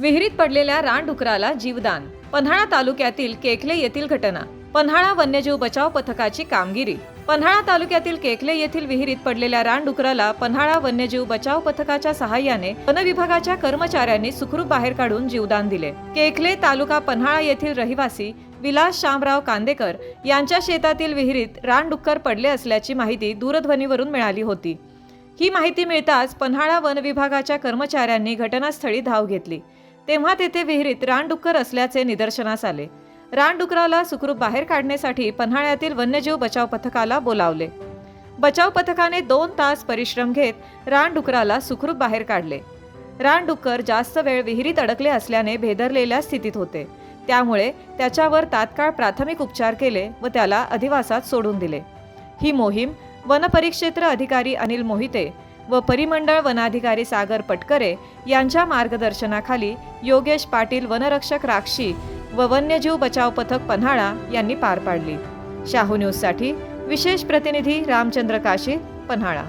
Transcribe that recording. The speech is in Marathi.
विहिरीत पडलेल्या रानडुकराला जीवदान. पन्हाळा तालुक्यातील केखले येथील घटना. पन्हाळा वन्यजीव बचाव पथकाची कामगिरी. पन्हाळा तालुक्यातील केखले येथील विहिरीत पडलेल्या रानडुकराला पन्हाळा वन्यजीव बचाव पथकाच्या सहाय्याने वन विभागाच्या कर्मचाऱ्यांनी सुखरूप बाहेर काढून जीवदान दिले. केखले तालुका पन्हाळा येथील रहिवासी विलास शामराव कांदेकर यांच्या शेतातील विहिरीत रानडुक्कर पडले असल्याची माहिती दूरध्वनीवरून मिळाली होती. ही माहिती मिळताच पन्हाळा वन विभागाच्या कर्मचाऱ्यांनी घटनास्थळी धाव घेतली. तेव्हा तेथे विहिरीत रानडुक्कर असल्याचे निदर्शनास आले. रानडुकराला सुखरूप बाहेर काढण्यासाठी पन्हाळ्यातील वन्यजीव बचाव पथकाला बोलावले. बचाव पथकाने दोन तास परिश्रम घेत रानडुकराला सुखरूप बाहेर काढले. रानडुक्कर जास्त वेळ विहिरीत अडकले असल्याने भेदरलेल्या स्थितीत होते. त्यामुळे त्याच्यावर तात्काळ प्राथमिक उपचार केले व त्याला अधिवासात सोडून दिले. ही मोहीम वनपरिक्षेत्र अधिकारी अनिल मोहिते व परिमंडळ वनाधिकारी सागर पटकरे यांच्या मार्गदर्शनाखाली योगेश पाटील वनरक्षक राक्षी व वन्यजीव बचाव पथक पन्हाळा यांनी पार पाडली. शाहू न्यूजसाठी विशेष प्रतिनिधी रामचंद्र काशी पन्हाळा.